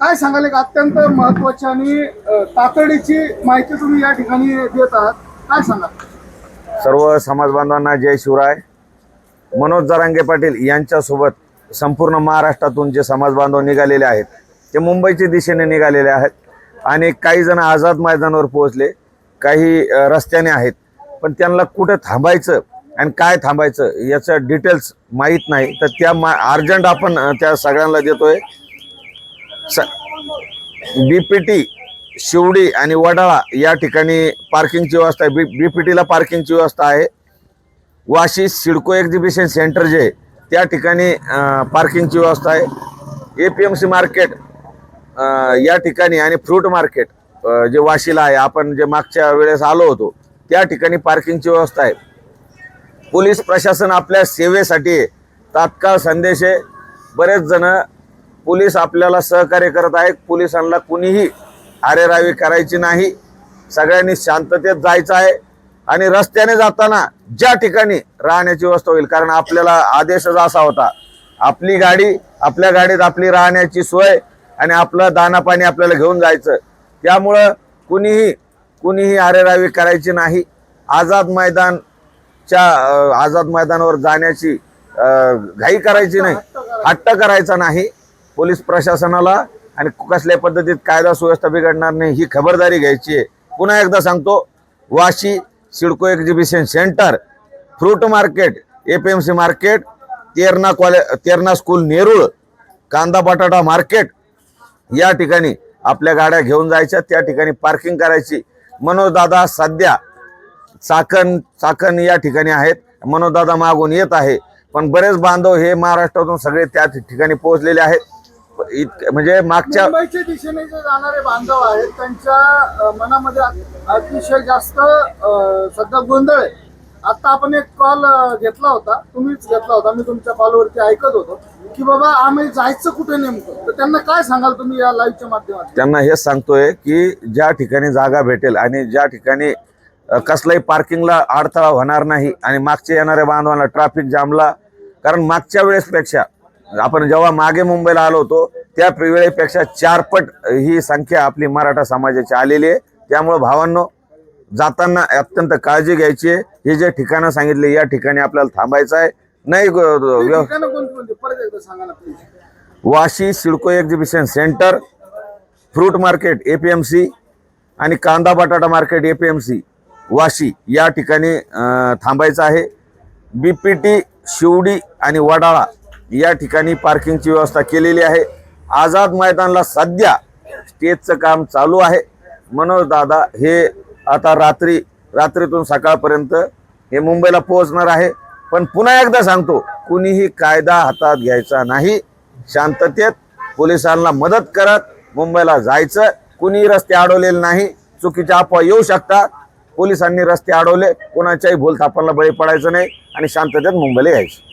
काय सांगाल? एक अत्यंत महत्वाची आणि तातडीची माहिती तुम्ही या ठिकाणी देत आहात. काय सांगाल? सर्व समाज बांधवांना जय शिवराय. मनोज जरांगे पाटील यांच्यासोबत संपूर्ण महाराष्ट्रातून जे समाज बांधव निघालेले आहेत ते मुंबईच्या दिशेने निघालेले आहेत आणि काही जण आझाद मैदानावर पोहोचले काही रस्त्याने आहेत. पण त्यांना कुठं थांबायचं आणि काय थांबायचं याचं डिटेल्स माहीत नाही. तर त्या मा अर्जंट आपण त्या सगळ्यांना देतोय. स बी पी टी शिवडी आणि वडाळा या ठिकाणी पार्किंगची व्यवस्था आहे. बी बी पी टीला पार्किंगची व्यवस्था आहे. वाशी सिडको एक्झिबिशन सेंटर जे आहे, त्या ठिकाणी पार्किंगची व्यवस्था आहे. A P M C market या ठिकाणी आणि फ्रूट मार्केट जे वाशीला आहे. आपण जे मागच्या वेळेस आलो होतो त्या ठिकाणी पार्किंगची व्यवस्था आहे. पोलीस प्रशासन आपल्या सेवेसाठी तात्काळ संदेश आहे. बरेच जण पोलीस आपल्याला सहकार्य करत आहेत. पोलिसांना कुणीही आरेरावी करायची नाही. सगळ्यांनी शांततेत जायचं आहे. आणि रस्त्याने जाताना ज्या ठिकाणी राहण्याची व्यवस्था होईल कारण आपल्याला आदेशच असा होता आपली गाडी आपल्या गाडीत आपली राहण्याची सोय आणि आपलं दानापाणी आपल्याला घेऊन जायचं. त्यामुळं कुणीही कुणीही आरेरावी करायची नाही. आझाद मैदानच्या आझाद मैदानावर जाण्याची घाई करायची नाही. हट्ट करायचा नाही. पोलीस प्रशासनाला आणि कसल्या पद्धतीत कायदा सुव्यवस्था बिघडणार नाही ही खबरदारी घ्यायची आहे. पुन्हा एकदा सांगतो Vashi CIDCO exhibition centre fruit market A P M C market Terna college Terna school Nerul कांदा बटाटा मार्केट या ठिकाणी आपल्या गाड्या घेऊन जायच्या त्या ठिकाणी पार्किंग करायची. मनोजदादा सध्या चाकण चाकण या ठिकाणी आहेत. मनोजदादा मागून येत आहे. पण बरेच बांधव हे महाराष्ट्रातून सगळे त्या ठिकाणी पोहोचलेले आहेत. म्हणजे मागच्या मुंबईच्या दिशेने जे जाणारे बांधव आहेत त्यांच्या मनामध्ये अतिशय जास्त सध्या गोंधळ आहे. आता आपण एक कॉल घेतला होता तुम्हीच घेतला होता मी तुमच्या कॉलवरती ऐकत होतो की बाबा आम्ही जायचं कुठे नेमकं? तर त्यांना काय सांगाल तुम्ही या लाईव्हच्या माध्यमातून? त्यांना हेच सांगतोय की ज्या ठिकाणी जागा भेटेल आणि ज्या ठिकाणी कसलाही पार्किंगला अडथळा होणार नाही आणि मागच्या येणाऱ्या बांधवांना ट्रॅफिक जामला कारण मागच्या वेळेसपेक्षा आपण जेव्हा मागे मुंबईला आलो होतो त्या वेळेपेक्षा चारपट ही संख्या आपली मराठा समाजाची आलेली आहे. त्यामुळं भावांनो जाताना अत्यंत काळजी घ्यायची आहे. हे जे ठिकाणं सांगितले या ठिकाणी आपल्याला थांबायचं आहे. नाही Vashi CIDCO exhibition centre fruit market A P M C आणि कांदा बटाटा market A P M C Vashi या ठिकाणी थांबायचं आहे. बी पी टी शिवडी आणि वडाळा या ठिकाणी पार्किंगची व्यवस्था केलेली आहे. आझाद मैदानला सध्या स्टेजचं काम चालू आहे. मनोज दादा हे आता रात्री रात्रीतून सकाळपर्यंत हे मुंबईला पोहोचणार आहे. पण पुन्हा एकदा सांगतो कुणीही कायदा हातात घ्यायचा नाही. शांततेत पोलिसांना मदत करत मुंबईला जायचं. कुणीही रस्ते अडवलेले नाही. चुकीच्या अफवा येऊ शकतात पोलिसांनी रस्ते अडवले. कोणाच्याही भूलथापांना बळी पडायचं नाही. आणि शांततेत मुंबईला यायचं.